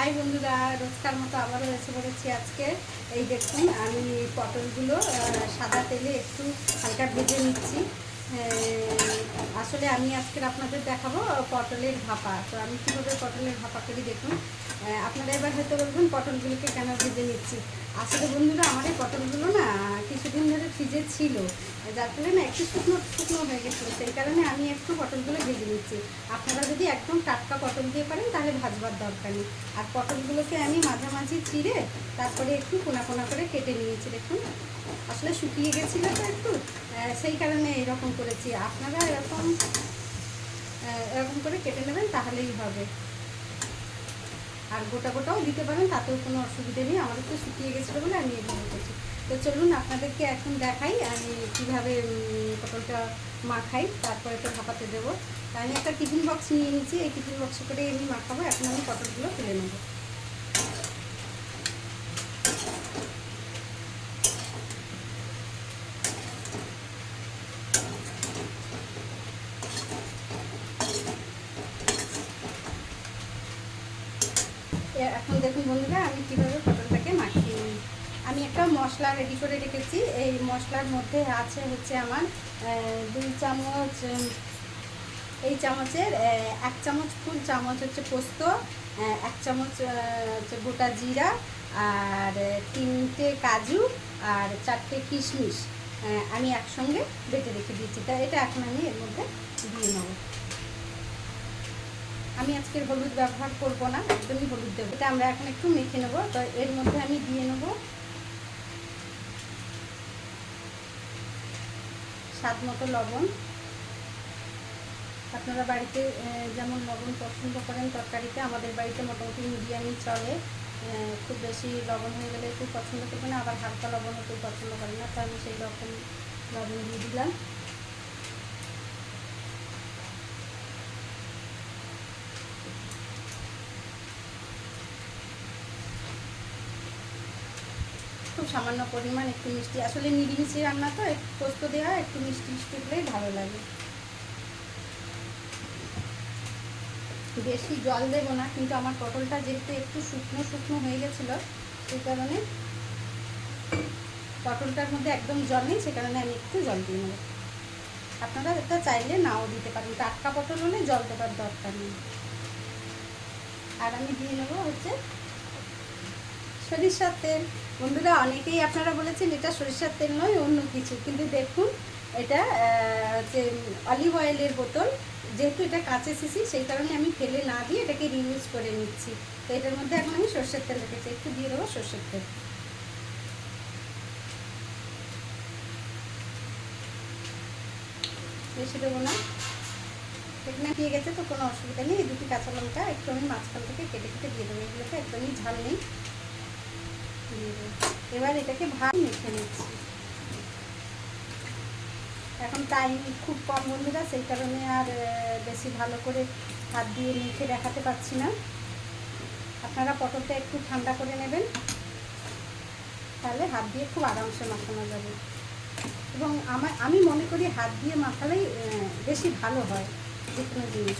High বন্ধুরা, রোজকার মতো আবারও এসে পড়েছি আজকে। এই দেখুন, আমি পটলগুলো সাদা তেলে একটু হালকা ভেজে নিচ্ছি। আসলে আমি আজকের আপনাদের দেখাবো পটলের ভাপা। তো আমি কীভাবে পটলের ভাপা করি দেখুন। আপনারা এবার হয়তো বলবেন, পটলগুলোকে কেন ভেজে নিচ্ছি? আসলে বন্ধুরা, আমার এই পটলগুলো না কিছুদিন ধরে ফ্রিজে ছিল। যার ফলে না একটু শুকনো শুকনো হয়ে গেছিল। সেই কারণে আমি একটু পটলগুলো ভেজে নিচ্ছি। আপনারা যদি একদম টাটকা পটল দিয়ে পারেন তাহলে ভাজবার দরকার নেই। আর পটলগুলোকে আমি মাঝামাঝি চিড়ে তারপরে একটু কোনা কোনা করে কেটে নিয়েছি, দেখুন। আসলে শুকিয়ে গেছিল তো একটু। সেই কারণে এরকম করেছি। আপনারা এরকম এরকম করে কেটে নেবেন, তাহলেই হবে। আর গোটা গোটাও দিতে পারেন, তাতেও কোনো অসুবিধে নেই। আমাদের তো শুকিয়ে গেছিল বলে আমি এভাবে করছি। তো চলুন, আপনাদেরকে এখন দেখাই আমি কীভাবে পটলটা মাখাই। তারপরে তো ভাপাতে দেবো। আমি একটা টিফিন বক্স নিয়ে নিয়েছি এই টিফিন বক্সে করে আমি মাখাবো। এখন আমি পটলগুলো তুলে নেব। এখন দেখুন বন্ধুরা, আমি কীভাবে পটলটাকে মাখিয়ে নিই। আমি একটা মশলা রেডি করে রেখেছি। এই মশলার মধ্যে আছে হচ্ছে আমার দুই চামচ, এই চামচের এক চামচ ফুল, চামচ হচ্ছে পোস্ত এক চামচ হচ্ছে গোটা জিরা, আর তিনটে কাজু, আর চারটে কিশমিশ আমি একসঙ্গে বেটে রেখে দিয়েছি। তা এটা এখন আমি এর মধ্যে দিয়ে নেব। আমি আজকের হলুদ ব্যবহার করব না, একদমই হলুদ দেবো। এটা আমরা এখন একটু মেখে নেব, তো এর মধ্যে আমি দিয়ে নেব স্বাদ মতো লবণ। আপনারা বাড়িতে যেমন লবণ পছন্দ করেন তরকারিতে, আমাদের বাড়িতে মোটামুটি মিডিয়ামই চলে। খুব বেশি লবণ হয়ে গেলে একটু পছন্দ করবে না, আবার হালকা লবণও কেউ পছন্দ করে না, তো আমি সেই রকম লবণ দিয়ে দিলাম। খুব সামান্য পরিমাণ একটু মিষ্টি। আসলে নিরিমিষ্টি রান্না তো, একটু পোস্ত দেওয়া একটু মিষ্টি মিষ্টি হলেই ভালো লাগে। বেশি জল দেবো না, কিন্তু আমার পটলটা যেহেতু একটু শুকনো শুকনো হয়ে গেছিল সেই কারণে পটলটার মধ্যে একদম জল নেই, সে কারণে আমি একটু জল দিয়ে নেব। আপনারা এটা চাইলে নাও দিতে পারেন, টাটকা পটল হলে জল দেওয়ার দরকার নেই। আর আমি দিয়ে নেব হচ্ছে সরিষার তেল। বন্ধুরা, অনেকেই আপনারা বলেছেন এটা সরিষার তেল নয়, অন্য কিছু। কিন্তু দেখুন, এটা হচ্ছে অলিভ অয়েলের বোতল, যেহেতু এটা কাঁচে শিশি, সেই কারণে আমি ফেলে না দিয়ে এটাকে রিউজ করে নিচ্ছি। তো এটার মধ্যে এখন আমি সর্ষের তেল রেখেছি। একটু দিয়ে দেবো সর্ষের তেল। বেশি দেবো না। এখানে দিয়ে গেছে, তো কোনো অসুবিধা নেই। এই দুটি কাঁচা লঙ্কা একটু আমি মাঝখান থেকে কেটে কেটে দিয়ে দেবো। এগুলোতে একদমই ঝাল নেই। এবার এটাকে ভাত মেখে নিচ্ছি। এখন টাইম খুব কম বন্ধুরা, সেই কারণে আর বেশি ভালো করে হাত দিয়ে মেখে দেখাতে পারছি না। আপনারা পটলটা একটু ঠান্ডা করে নেবেন, তাহলে হাত দিয়ে খুব আরামসে মাখানো যাবে। এবং আমার আমি মনে করি হাত দিয়ে মাখালেই বেশি ভালো হয় যে কোনো জিনিস।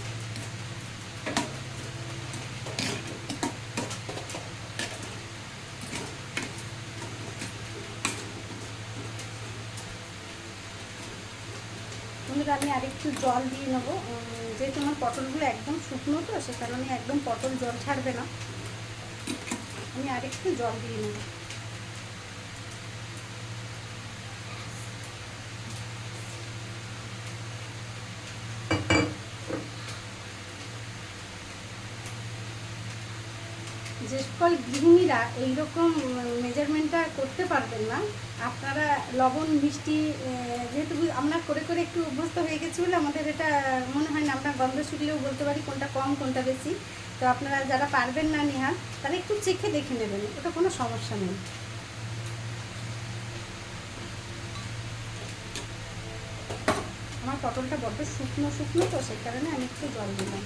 বন্ধুরা আমি আরেকটু জল দিয়ে নেব। যেহেতু আমার পটলগুলো একদম শুকনো তো, সে কারণে একদম পটল জল ছাড়বে না। আমি আরেকটু জল দিয়ে নেব। যে সকল গৃহিণীরা এইরকম মেজারমেন্টটা করতে পারবেন না। আপনারা লবণ, মিষ্টি যেহেতু আমরা করে করে একটু অভ্যস্ত হয়ে গেছি বলে আমাদের এটা মনে হয় না, আমরা গন্ধ শুকলেও বলতে পারি কোনটা কম, কোনটা বেশি। তো আপনারা যারা পারবেন না নেহা তারা একটু চেখে দেখে নেবেন, ওটা কোনো সমস্যা নেই। আমার পটলটা বড্ড শুকনো শুকনো তো, সেই কারণে আমি একটু জল দিলাম।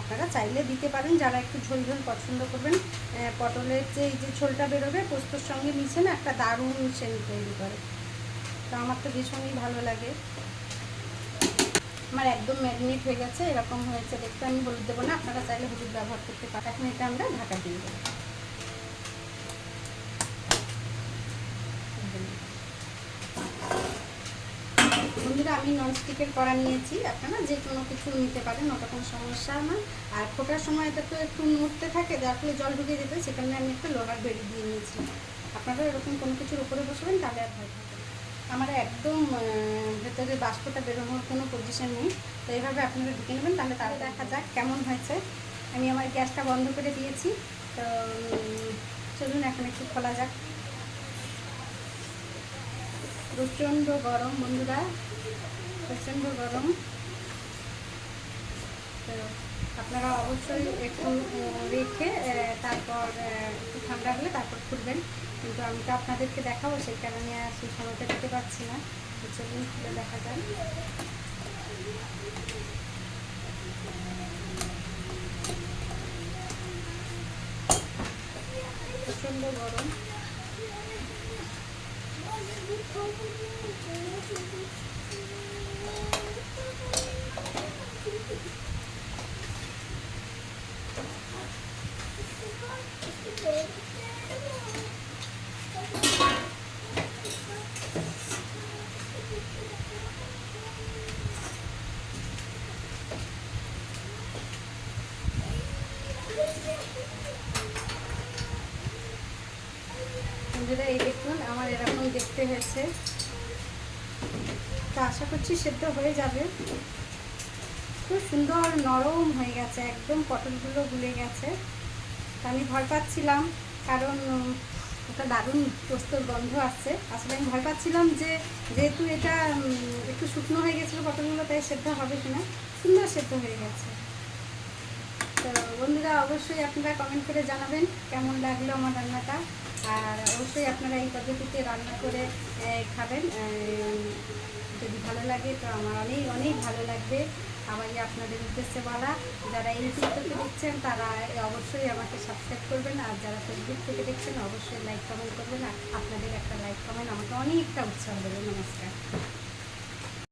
আপনারা চাইলে দিতে পারেন। যারা একটু ঝোল ঝোল পছন্দ করবেন পটলের যে, এই যে ঝোলটা বেরোবে, পোস্তর সঙ্গে মিশে না একটা দারুণ সেন্ট তৈরি করে। তো আমার তো ভীষণই ভালো লাগে। আমার একদম ম্যারিনেট হয়ে গেছে, এরকম হয়েছে দেখতে। আমি হলুদ দেবো না, আপনারা চাইলে হলুদ ব্যবহার করতে পারেন। এখন এটা আমরা ঢাকা দিয়ে দেবো। বন্ধুরা, আমি ননস্টিকের কড়া নিয়েছি। আপনারা যে কোনো কিছু নিতে পারেন, ওটা কোনো সমস্যা না। আর ফোটার সময় এটা তো একটু নড়তে থাকে, যার ফলে জল ঢুকে যেতে সেখানে আমি একটা লোহার বেড়ি দিয়ে নিয়েছি। আপনারা এরকম কোনো কিছুর উপরে বসবেন, তাহলে আর ভয় থাকবে আমার একদম ভেতরে বাষ্পটা বেরোনোর কোনো পজিশন নেই। তো এইভাবে আপনারা ঢুকে নেবেন, তাহলে তাহলে দেখা যাক কেমন হয়েছে। আমি আমার গ্যাসটা বন্ধ করে দিয়েছি। তো চলুন এখন একটু খোলা যাক। প্রচণ্ড গরম বন্ধুরা। প্রচণ্ড গরম। আপনারা অবশ্যই একটু রেখে তারপর একটু ঠান্ডা হলে তারপর খুলবেন। কিন্তু আমি তো আপনাদেরকে দেখাবো, সেই কারণে সেই সময়টা দিতে পারছি না। চলুন, খুলে দেখা যায় প্রচণ্ড গরম। বন্ধুরা এই দেখুন আমার এরকম দেখতে হয়েছে। তো আশা করছি সেদ্ধ হয়ে যাবে। খুব সুন্দর নরম হয়ে গেছে, একদম পটলগুলো গুলে গেছে। তা আমি ভয় পাচ্ছিলাম, কারণ একটা দারুণ পোস্তর গন্ধ আসছে। আসলে আমি ভয় পাচ্ছিলাম যে, যেহেতু এটা একটু শুকনো হয়ে গেছিল পটলগুলো, তাই সেদ্ধ হবে কিনা। সুন্দর সেদ্ধ হয়ে গেছে। তো বন্ধুরা, অবশ্যই আপনারা কমেন্ট করে জানাবেন, কেমন লাগল আমার রান্নাটা। আর অবশ্যই আপনারা এই পদ্ধতিতে রান্না করে খাবেন। যদি ভালো লাগে তো আমার অনেক অনেক ভালো লাগবে। আবার এই আপনাদের উদ্দেশ্যে বলা। যারা ইউটিউব থেকে দেখছেন, তারা অবশ্যই আমাকে সাবস্ক্রাইব করবেন। আর যারা ফেসবুক থেকে দেখছেন, অবশ্যই লাইক কমেন্ট করবেন। আপনাদের একটা লাইক কমেন্ট আমাকে অনেকটা উৎসাহ দেবে। নমস্কার।